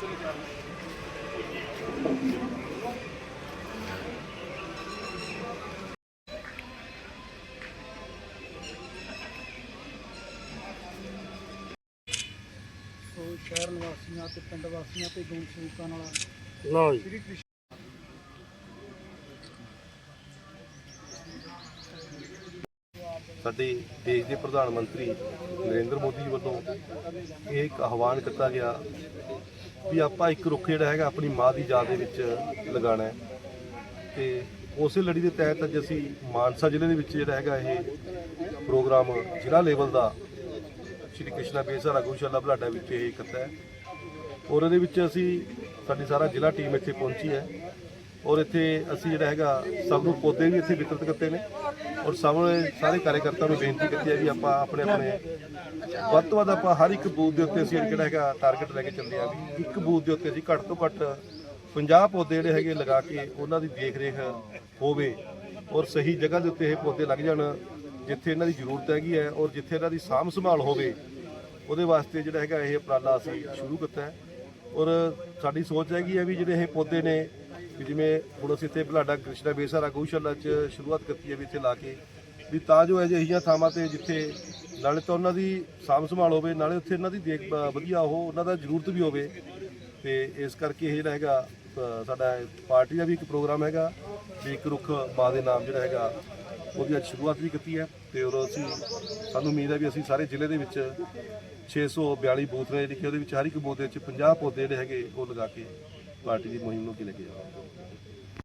ਸੋ ਸ਼ਹਿਰ ਨਿਵਾਸੀਆਂ ਤੇ ਪਿੰਡ ਵਾਸੀਆਂ ਤੇ ਗੁਣ ਸੇਵਕਾਂ ਨਾਲ ਲਓ ਜੀ। ਸ੍ਰੀ ਕ੍ਰਿਸ਼ਨ ਸਾਡੇ ਦੇਸ਼ ਦੇ ਪ੍ਰਧਾਨ ਮੰਤਰੀ ਨਰਿੰਦਰ ਮੋਦੀ ਜੀ ਵੱਲੋਂ ਇਹ ਇੱਕ ਆਹਵਾਨ ਕੀਤਾ ਗਿਆ ਵੀ ਆਪਾਂ ਇੱਕ ਰੁੱਖ ਜਿਹੜਾ ਹੈਗਾ ਆਪਣੀ ਮਾਂ ਦੀ ਯਾਦ ਦੇ ਵਿੱਚ ਲਗਾਉਣਾ ਹੈ ਤੇ ਉਸੇ ਲੜੀ ਦੇ ਤਹਿਤ ਅੱਜ ਅਸੀਂ ਮਾਨਸਾ ਜ਼ਿਲ੍ਹੇ ਦੇ ਵਿੱਚ ਜਿਹੜਾ ਹੈਗਾ ਇਹ ਪ੍ਰੋਗਰਾਮ ਜ਼ਿਲ੍ਹਾ ਲੈਵਲ ਦਾ ਸ਼੍ਰੀ ਕ੍ਰਿਸ਼ਨਾ ਬੇਸਰਾ ਗਊਸ਼ਾਲਾ ਬਲਾਡਾ ਵਿੱਚ ਇਹ ਇਕੱਠਾ ਹੈ। ਔਰ ਇਹਦੇ ਵਿੱਚ ਅਸੀਂ ਸਾਡੀ ਸਾਰਾ ਜ਼ਿਲ੍ਹਾ ਟੀਮ ਇੱਥੇ ਪਹੁੰਚੀ ਹੈ। ਔਰ ਇੱਥੇ ਅਸੀਂ ਜਿਹੜਾ ਹੈਗਾ ਸਭ ਨੂੰ ਪੌਦੇ ਵੀ ਇੱਥੇ ਵਿਤਰਿਤ ਕੀਤੇ ਨੇ। ਔਰ ਸਾਹਮਣੇ ਸਾਰੇ ਕਾਰਜਕਰਤਾ ਨੂੰ ਬੇਨਤੀ ਕੀਤੀ ਹੈ ਵੀ ਆਪਾਂ ਆਪਣੇ ਆਪਣੇ ਵੱਧ ਤੋਂ ਵੱਧ ਆਪਾਂ ਹਰ ਇੱਕ ਬੂਥ ਦੇ ਉੱਤੇ ਅਸੀਂ ਜਿਹੜਾ ਹੈਗਾ ਟਾਰਗੇਟ ਲੈ ਕੇ ਚੱਲਦੇ ਆ ਵੀ ਇੱਕ ਬੂਥ ਦੇ ਉੱਤੇ ਅਸੀਂ ਘੱਟ ਤੋਂ ਘੱਟ 50 ਪੌਦੇ ਜਿਹੜੇ ਹੈਗੇ ਲਗਾ ਕੇ ਉਹਨਾਂ ਦੀ ਦੇਖ ਰੇਖ ਹੋਵੇ ਔਰ ਸਹੀ ਜਗ੍ਹਾ ਦੇ ਉੱਤੇ ਇਹ ਪੌਦੇ ਲੱਗ ਜਾਣ, ਜਿੱਥੇ ਇਹਨਾਂ ਦੀ ਜ਼ਰੂਰਤ ਹੈਗੀ ਹੈ ਔਰ ਜਿੱਥੇ ਇਹਨਾਂ ਦੀ ਸਾਂਭ ਸੰਭਾਲ ਹੋਵੇ, ਉਹਦੇ ਵਾਸਤੇ ਜਿਹੜਾ ਹੈਗਾ ਇਹ ਉਪਰਾਲਾ ਅਸੀਂ ਸ਼ੁਰੂ ਕੀਤਾ ਹੈ। ਔਰ ਸਾਡੀ ਸੋਚ ਹੈਗੀ ਹੈ ਵੀ ਜਿਹੜੇ ਇਹ ਪੌਦੇ ਨੇ ਕਿ ਜਿਵੇਂ ਹੁਣ ਅਸੀਂ ਇੱਥੇ ਬਲਾਡਾ ਕ੍ਰਿਸ਼ਨਾ ਬੇਸਹਾਰਾ ਗਊਸ਼ਾਲਾ 'ਚ ਸ਼ੁਰੂਆਤ ਕੀਤੀ ਹੈ ਵੀ ਇੱਥੇ ਲਾ ਕੇ, ਵੀ ਤਾਂ ਜੋ ਅਜਿਹੀਆਂ ਥਾਵਾਂ ਤੇ ਜਿੱਥੇ ਨਾਲੇ ਤਾਂ ਉਹਨਾਂ ਦੀ ਸਾਂਭ ਸੰਭਾਲ ਹੋਵੇ, ਨਾਲੇ ਉੱਥੇ ਇਹਨਾਂ ਦੀ ਦੇਖ ਵਧੀਆ ਉਹ ਉਹਨਾਂ ਦਾ ਜ਼ਰੂਰਤ ਵੀ ਹੋਵੇ। ਤੇ ਇਸ ਕਰਕੇ ਇਹ ਜਿਹੜਾ ਹੈਗਾ ਸਾਡਾ ਪਾਰਟੀ ਦਾ ਵੀ ਇੱਕ ਪ੍ਰੋਗਰਾਮ ਹੈਗਾ, ਵੀ ਇੱਕ ਰੁੱਖ ਮਾਂ ਦੇ ਨਾਮ ਜਿਹੜਾ ਹੈਗਾ, ਉਹਦੀ ਅੱਜ ਸ਼ੁਰੂਆਤ ਵੀ ਕੀਤੀ ਹੈ। ਤੇ ਔਰ ਅਸੀਂ, ਸਾਨੂੰ ਉਮੀਦ ਹੈ ਵੀ ਅਸੀਂ ਸਾਰੇ ਜ਼ਿਲ੍ਹੇ ਦੇ ਵਿੱਚ 642 ਬੂਥ ਨੇ, ਜਿਹੜੇ ਕਿ ਉਹਦੇ ਵਿੱਚ ਹਰ ਇੱਕ ਬੂਥ ਦੇ ਵਿੱਚ 50 ਪੌਦੇ ਜਿਹੜੇ ਹੈਗੇ ਉਹ ਲਗਾ ਕੇ ਪਾਰਟੀ ਦੀ ਮੁਹਿੰਮ ਨੂੰ ਅੱਗੇ ਲੈ ਕੇ ਜਾਵਾਂਗੇ